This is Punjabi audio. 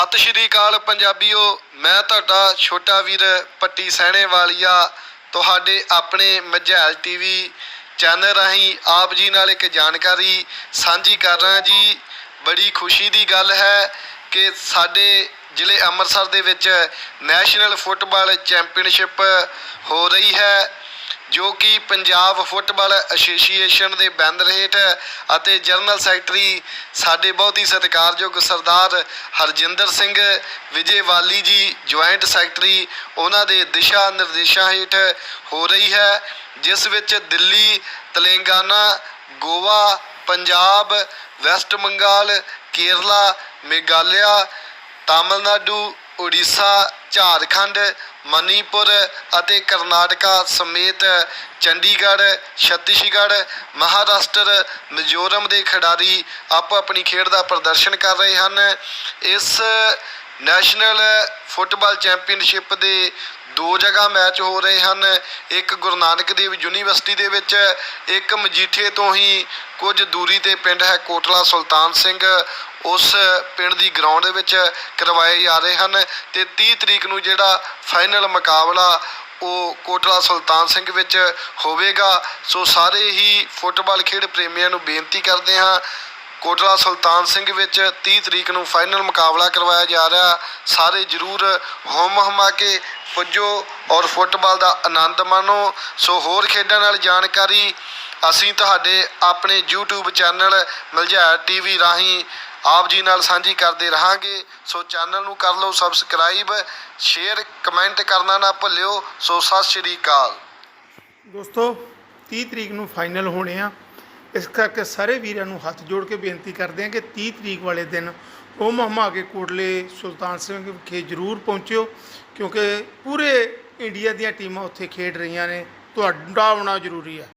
ਸਤਿ ਸ਼੍ਰੀ ਅਕਾਲ ਪੰਜਾਬੀਓ, ਮੈਂ ਤੁਹਾਡਾ ਛੋਟਾ ਵੀਰ ਪੱਟੀ ਸਹਿਣੇ ਵਾਲੀਆ ਤੁਹਾਡੇ ਆਪਣੇ ਮਝੈਲ ਟੀਵੀ ਚੈਨਲ ਰਾਹੀਂ ਆਪ ਜੀ ਨਾਲ ਇੱਕ ਜਾਣਕਾਰੀ ਸਾਂਝੀ ਕਰ ਰਿਹਾ ਜੀ। ਬੜੀ ਖੁਸ਼ੀ ਦੀ ਗੱਲ ਹੈ ਕਿ ਸਾਡੇ ਜ਼ਿਲ੍ਹੇ ਅੰਮ੍ਰਿਤਸਰ ਦੇ ਵਿੱਚ ਨੈਸ਼ਨਲ ਫੁੱਟਬਾਲ ਚੈਂਪੀਅਨਸ਼ਿਪ ਹੋ ਰਹੀ ਹੈ। ਜੋ ਕਿ ਪੰਜਾਬ ਫੁੱਟਬਾਲ ਐਸੋਸੀਏਸ਼ਨ ਦੇ ਬੈਨਰ ਹੇਠ ਅਤੇ ਜਨਰਲ ਸੈਕਟਰੀ ਸਾਡੇ ਬਹੁਤ ਹੀ ਸਤਿਕਾਰਯੋਗ ਸਰਦਾਰ ਹਰਜਿੰਦਰ ਸਿੰਘ ਵਿਜੇਵਾਲੀ ਜੀ, ਜੁਆਇੰਟ ਸੈਕਟਰੀ, ਉਹਨਾਂ ਦੇ ਦਿਸ਼ਾ ਨਿਰਦੇਸ਼ਾਂ ਹੇਠ ਹੋ ਰਹੀ ਹੈ, ਜਿਸ ਵਿੱਚ ਦਿੱਲੀ, ਤੇਲੰਗਾਨਾ, ਗੋਆ, ਪੰਜਾਬ, ਵੈਸਟ ਬੰਗਾਲ, ਕੇਰਲਾ, ਮੇਘਾਲਿਆ, ਤਾਮਿਲਨਾਡੂ ਉੜੀਸਾ, ਝਾਰਖੰਡ, ਮਨੀਪੁਰ ਅਤੇ ਕਰਨਾਟਕਾ ਸਮੇਤ ਚੰਡੀਗੜ੍ਹ, ਛੱਤੀਸਗੜ੍ਹ, ਮਹਾਰਾਸ਼ਟਰ ਮਿਜ਼ੋਰਮ ਦੇ ਖਿਡਾਰੀ ਆਪੋ ਆਪਣੀ ਖੇਡ ਦਾ ਪ੍ਰਦਰਸ਼ਨ ਕਰ ਰਹੇ ਹਨ। ਇਸ ਨੈਸ਼ਨਲ ਫੁੱਟਬਾਲ ਚੈਂਪੀਅਨਸ਼ਿਪ ਦੇ ਦੋ ਜਗ੍ਹਾ ਮੈਚ ਹੋ ਰਹੇ ਹਨ। ਇੱਕ ਗੁਰੂ ਨਾਨਕ ਦੇਵ ਯੂਨੀਵਰਸਿਟੀ ਦੇ ਵਿੱਚ, ਇੱਕ ਮਜੀਠੇ ਤੋਂ ਹੀ ਕੁਝ ਦੂਰੀ ਤੇ ਪਿੰਡ ਹੈ ਕੋਟਲਾ ਸੁਲਤਾਨ ਸਿੰਘ। ਉਸ ਪਿੰਡ ਦੀ ਗਰਾਊਂਡ ਦੇ ਵਿੱਚ ਕਰਵਾਏ ਜਾ ਰਹੇ ਹਨ ਤੇ 30 ਤਰੀਕ ਨੂੰ ਜਿਹੜਾ ਫਾਈਨਲ ਮੁਕਾਬਲਾ ਉਹ ਕੋਟਲਾ ਸੁਲਤਾਨ ਸਿੰਘ ਵਿੱਚ ਹੋਵੇਗਾ। ਸੋ ਸਾਰੇ ਹੀ ਫੁੱਟਬਾਲ ਖੇਡ ਪ੍ਰੇਮੀਆਂ ਨੂੰ ਬੇਨਤੀ ਕਰਦੇ ਹਾਂ ਕੋਟਲਾ ਸੁਲਤਾਨ ਸਿੰਘ ਵਿੱਚ 30 ਤਰੀਕ ਨੂੰ ਫਾਈਨਲ ਮੁਕਾਬਲਾ ਕਰਵਾਇਆ ਜਾ ਰਿਹਾ। ਸਾਰੇ ਜਰੂਰ ਹੋਮ ਹਮਾ ਕੇ ਪੁੱਜੋ ਔਰ ਫੁੱਟਬਾਲ ਦਾ ਆਨੰਦ ਮਾਣੋ। ਸੋ ਹੋਰ ਖੇਡਾਂ ਨਾਲ ਜਾਣਕਾਰੀ ਅਸੀਂ ਤੁਹਾਡੇ ਆਪਣੇ YouTube ਚੈਨਲ ਮਲਝਾਰ ਟੀਵੀ ਰਾਹੀਂ ਆਪ ਜੀ ਨਾਲ ਸਾਂਝੀ ਕਰਦੇ ਰਹਾਂਗੇ। ਸੋ ਚੈਨਲ ਨੂੰ ਕਰ ਲਓ ਸਬਸਕ੍ਰਾਈਬ ਸ਼ੇਅਰ ਕਮੈਂਟ ਕਰਨਾ ਨਾ ਭੁੱਲਿਓ। ਸੋ ਸਤਿ ਸ਼੍ਰੀ ਅਕਾਲ। ਦੋਸਤੋ 30 ਤਰੀਕ ਨੂੰ ਫਾਈਨਲ ਹੋਣੇ ਆ। ਇਸ ਕਰਕੇ ਸਾਰੇ ਵੀਰਾਂ ਨੂੰ ਹੱਥ ਜੋੜ ਕੇ ਬੇਨਤੀ ਕਰਦੇ ਹਾਂ ਕਿ 30 ਤਰੀਕ ਵਾਲੇ ਦਿਨ ਉਹ ਮਹਮਾ ਕੇ ਕੋਟਲੇ ਸੁਲਤਾਨ ਸਿੰਘ ਵਿਖੇ ਜ਼ਰੂਰ ਪਹੁੰਚਿਓ, ਕਿਉਂਕਿ ਪੂਰੇ ਇੰਡੀਆ ਦੀਆਂ ਟੀਮਾਂ ਉੱਥੇ ਖੇਡ ਰਹੀਆਂ ਨੇ। ਤੁਹਾਡਾ ਆਉਣਾ ਜ਼ਰੂਰੀ ਹੈ।